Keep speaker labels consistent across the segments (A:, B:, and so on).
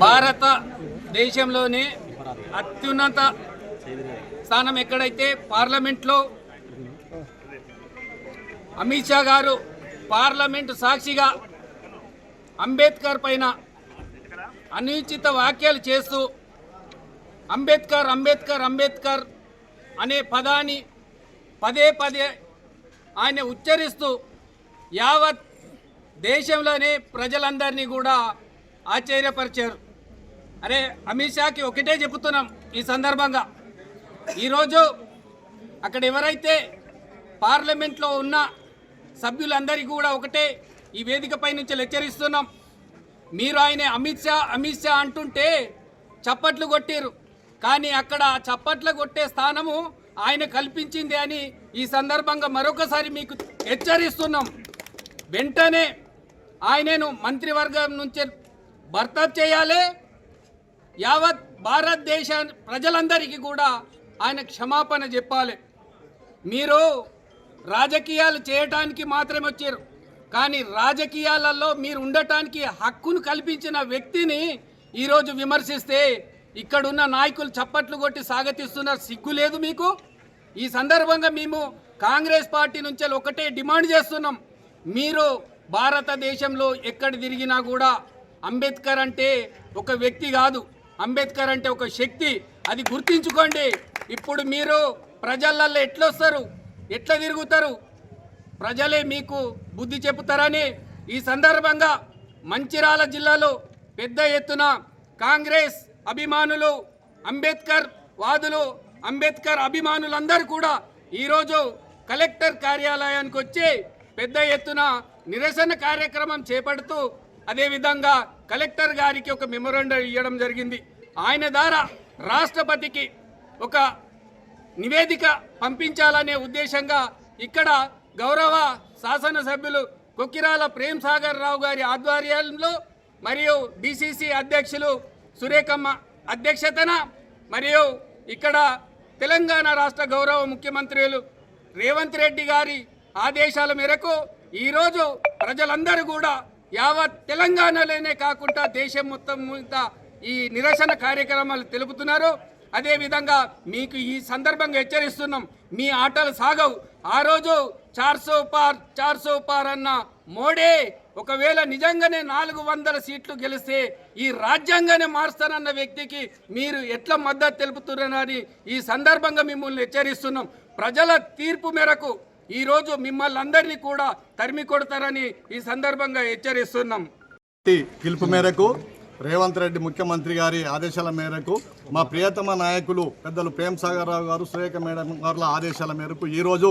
A: భారత దేశంలోనే అత్యున్నత స్థానం ఎక్కడైతే పార్లమెంట్లో అమిత్ షా గారు పార్లమెంటు సాక్షిగా అంబేద్కర్ పైన అనుచిత వ్యాఖ్యలు చేస్తూ అంబేద్కర్ అంబేద్కర్ అంబేద్కర్ అనే పదాన్ని పదే పదే ఆయన ఉచ్చరిస్తూ యావత్ దేశంలోనే ప్రజలందరినీ కూడా ఆశ్చర్యపరిచారు. అరే అమిత్ షాకి ఒకటే చెబుతున్నాం ఈ సందర్భంగా. ఈరోజు అక్కడ ఎవరైతే పార్లమెంట్లో ఉన్న సభ్యులందరికీ కూడా ఒకటే ఈ వేదికపై నుంచి హెచ్చరిస్తున్నాం మీరు ఆయన అమిత్ షా అమిత్ షా అంటుంటే చప్పట్లు కొట్టారు. కానీ అక్కడ చప్పట్లు కొట్టే స్థానము ఆయన కల్పించింది అని ఈ సందర్భంగా మరొకసారి మీకు హెచ్చరిస్తున్నాం. వెంటనే ఆయనను మంత్రివర్గం నుంచి భర్త చేయాలి. యావత్ భారతదేశ ప్రజలందరికీ కూడా ఆయన క్షమాపణ చెప్పాలి. మీరు రాజకీయాలు చేయటానికి మాత్రమే వచ్చారు. కానీ రాజకీయాలలో మీరు ఉండటానికి హక్కును కల్పించిన వ్యక్తిని ఈరోజు విమర్శిస్తే ఇక్కడున్న నాయకులు చప్పట్లు కొట్టి సాగతిస్తున్నారు. సిగ్గు లేదు మీకు? ఈ సందర్భంగా మేము కాంగ్రెస్ పార్టీ నుంచి ఒకటే డిమాండ్ చేస్తున్నాం. మీరు భారతదేశంలో ఎక్కడ తిరిగినా కూడా అంబేద్కర్ అంటే ఒక వ్యక్తి కాదు. అంబేద్కర్ అంటే ఒక శక్తి. అది గుర్తించుకోండి. ఇప్పుడు మీరు ప్రజలల్లో ఎట్లొస్తారు? ఎట్లా తిరుగుతారు? ప్రజలే మీకు బుద్ధి చెబుతారని ఈ సందర్భంగా మంచిరాల జిల్లాలో పెద్ద ఎత్తున కాంగ్రెస్ అభిమానులు అంబేద్కర్ వాదులు అంబేద్కర్ అభిమానులందరూ కూడా ఈరోజు కలెక్టర్ కార్యాలయానికి వచ్చి పెద్ద ఎత్తున నిరసన కార్యక్రమం చేపడుతూ అదేవిధంగా కలెక్టర్ గారికి ఒక మెమొరండం ఇవ్వడం జరిగింది. ఆయన ద్వారా రాష్ట్రపతికి ఒక నివేదిక పంపించాలనే ఉద్దేశంగా ఇక్కడ గౌరవ శాసనసభ్యులు కొక్కిరాల ప్రేమ్ సాగర్ రావు గారి ఆధ్వర్యంలో మరియు బీసీసీ అధ్యక్షులు సురేఖమ్మ అధ్యక్షతన మరియు ఇక్కడ తెలంగాణ రాష్ట్ర గౌరవ ముఖ్యమంత్రులు రేవంత్ రెడ్డి గారి ఆదేశాల మేరకు ఈరోజు ప్రజలందరూ కూడా యావత్ తెలంగాణలోనే కాకుండా దేశం మొత్తం మీద ఈ నిరసన కార్యక్రమాలు తెలుపుతున్నారు. అదేవిధంగా మీకు ఈ సందర్భంగా హెచ్చరిస్తున్నాం మీ ఆటలు సాగవు. ఆ రోజు చార్సో పార్ చార్సో పార్ అన్న మోడే ఒకవేళ నిజంగానే నాలుగు వందల సీట్లు గెలిస్తే ఈ రాజ్యాంగానే మారుస్తానన్న వ్యక్తికి మీరు ఎట్లా మద్దతు తెలుపుతున్నారని ఈ సందర్భంగా మిమ్మల్ని హెచ్చరిస్తున్నాం. ప్రజల తీర్పు మేరకు ఈరోజు మిమ్మల్ని అందరినీ కూడా తరిమి కొడతారని ఈ సందర్భంగా హెచ్చరిస్తున్నాం.
B: గెలుపు పిలుపు మేరకు రేవంత్ రెడ్డి ముఖ్యమంత్రి గారి ఆదేశాల మేరకు మా ప్రియతమ నాయకులు పెద్దలు ప్రేమ్ సాగర్ రావు గారు సురేఖ మేడం గారుల ఆదేశాల మేరకు ఈరోజు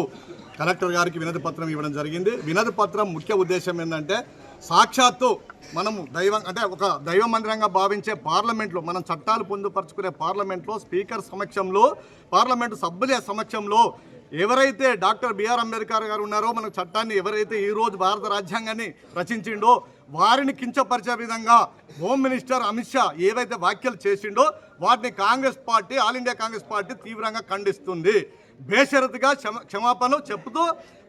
B: కలెక్టర్ గారికి వినతి పత్రం ఇవ్వడం జరిగింది. వినతి పత్రం ముఖ్య ఉద్దేశం ఏంటంటే సాక్షాత్తు మనము దైవం అంటే ఒక దైవ మందిరంగా భావించే పార్లమెంట్లో మనం చట్టాలు పొందుపరుచుకునే పార్లమెంట్లో స్పీకర్ సమక్షంలో పార్లమెంటు సభ్యుల సమక్షంలో ఎవరైతే డాక్టర్ బిఆర్ అంబేద్కర్ గారు ఉన్నారో మన చట్టాన్ని ఎవరైతే ఈ రోజు భారత రాజ్యాంగాన్ని రచించిండో వారిని కించపరిచే విధంగా హోమ్ మినిస్టర్ అమిత్ షా ఏవైతే వ్యాఖ్యలు చేసిండో వాటిని Congress party all India Congress party తీవ్రంగా ఖండిస్తుంది. బేషరతుగా క్షమ క్షమాపణలు చెప్తూ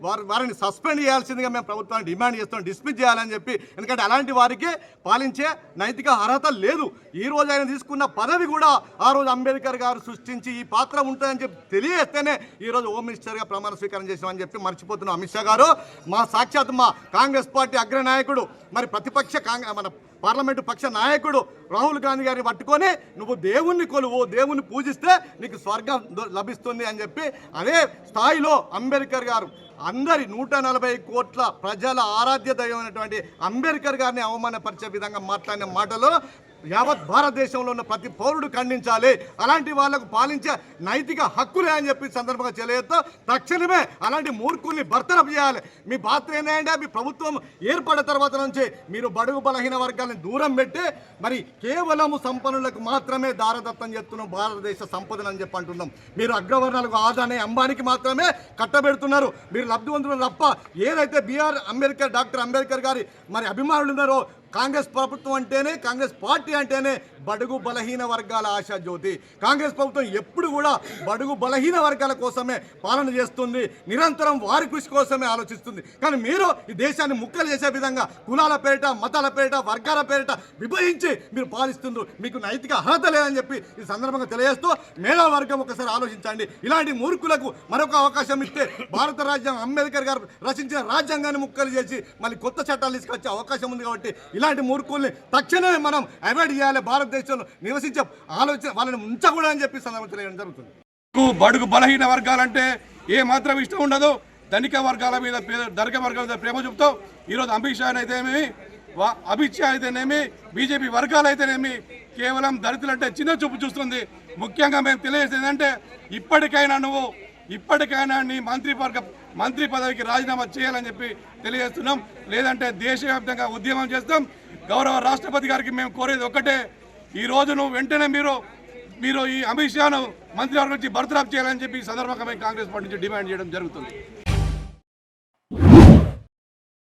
B: వారు వారిని సస్పెండ్ చేయాల్సిందిగా మేము ప్రభుత్వాన్ని డిమాండ్ చేస్తాం డిస్మిస్ చేయాలని చెప్పి. ఎందుకంటే అలాంటి వారికి పాలించే నైతిక అర్హత లేదు. ఈ రోజు ఆయన తీసుకున్న పదవి కూడా ఆ రోజు అంబేద్కర్ గారు సృష్టించి ఈ పాత్ర ఉంటుందని చెప్పి తెలియస్తేనే ఈ రోజు హోమ్ మినిస్టర్గా ప్రమాణ స్వీకారం చేసామని చెప్పి మర్చిపోతున్నాం. అమిత్ షా గారు మా సాక్షాత్ మా కాంగ్రెస్ పార్టీ అగ్రనాయకుడు. మరి ప్రతిపక్ష కాంగ్రెస్ మన పార్లమెంటు పక్ష నాయకుడు రాహుల్ గాంధీ గారిని పట్టుకొని నువ్వు దేవుణ్ణి కొలువు దేవుణ్ణి పూజిస్తే నీకు స్వర్గం లభిస్తుంది అని చెప్పి అదే స్థాయిలో అంబేద్కర్ గారు అందరి నూట నలభై కోట్ల ప్రజల ఆరాధ్య దైవమైనటువంటి అంబేద్కర్ గారిని అవమానపరిచే విధంగా మాట్లాడిన మాటలు యావత్ భారతదేశంలో ఉన్న ప్రతి పౌరుడు ఖండించాలి. అలాంటి వాళ్ళకు పాలించే నైతిక హక్కులే అని చెప్పి సందర్భంగా తెలియదు తక్షణమే అలాంటి మూర్ఖుల్ని భర్తరపు చేయాలి. మీ పాత్ర ఏంటంటే మీ ప్రభుత్వం ఏర్పడిన తర్వాత నుంచి మీరు బడుగు బలహీన వర్గాలను దూరం పెట్టి మరి కేవలము సంపన్నులకు మాత్రమే దారదత్తం చేస్తున్నాం భారతదేశ సంపదను అని చెప్పి అంటున్నాం. మీరు అగ్రవర్ణాలకు ఆదాని అంబానికి మాత్రమే కట్టబెడుతున్నారు. మీరు లబ్ధివంతులు తప్ప ఏదైతే బిఆర్ అంబేద్కర్ డాక్టర్ అంబేద్కర్ గారి మరి అభిమానులు ఉన్నారో కాంగ్రెస్ ప్రభుత్వం అంటేనే కాంగ్రెస్ పార్టీ అంటేనే బడుగు బలహీన వర్గాల ఆశా జ్యోతి. కాంగ్రెస్ ప్రభుత్వం ఎప్పుడు కూడా బడుగు బలహీన వర్గాల కోసమే పాలన చేస్తుంది నిరంతరం వారి కృషి కోసమే ఆలోచిస్తుంది. కానీ మీరు ఈ దేశాన్ని ముక్కలు చేసే విధంగా కులాల పేరిట మతాల పేరిట వర్గాల పేరిట విభజించి మీరు పాలిస్తుండ్రు. మీకు నైతిక అర్హత లేదని చెప్పి ఈ సందర్భంగా తెలియజేస్తూ మేధా వర్గం ఒకసారి ఆలోచించండి. ఇలాంటి మూర్ఖులకు మరొక అవకాశం ఇస్తే భారత రాజ్యాంగం అంబేద్కర్ గారు రచించిన రాజ్యాంగాన్ని ముక్కలు చేసి మళ్ళీ కొత్త చట్టాలు తీసుకొచ్చే అవకాశం ఉంది కాబట్టి ఇలాంటి మూర్ఖుల్ని తక్షణమే మనం అవాయిడ్ చేయాలి. భారతదేశంలో నివసించే ఆలోచన వాళ్ళని ఉంచకూడదని చెప్పి సందర్భం తెలియడం జరుగుతుంది.
C: బడుగు బలహీన వర్గాలంటే ఏ మాత్రం ఇష్టం ఉండదు. ధనిక వర్గాల మీద ధనిక వర్గాల మీద ప్రేమ చూపుతాం ఈరోజు అమిత్ షా అయితేనేమి అమిత్ షా అయితేనేమి బీజేపీ వర్గాలు అయితేనేమి కేవలం దళితులంటే చిన్న చూపు చూస్తుంది. ముఖ్యంగా మేము తెలియజేసేది ఏంటంటే ఇప్పటికైనా నువ్వు ఇప్పటికైనా నీ మంత్రివర్గ మంత్రి పదవికి రాజీనామా చేయాలని చెప్పి తెలియజేస్తున్నాం. లేదంటే దేశవ్యాప్తంగా ఉద్యమం చేస్తాం. గౌరవ రాష్ట్రపతి గారికి మేము కోరేది ఒక్కటే ఈ రోజును వెంటనే మీరు మీరు ఈ అమిత్ షాను మంత్రివర్గం నుంచి బర్తరాఫ్ చేయాలని చెప్పి ఈ సందర్భంగా మేము కాంగ్రెస్ పార్టీ నుంచి డిమాండ్ చేయడం జరుగుతుంది.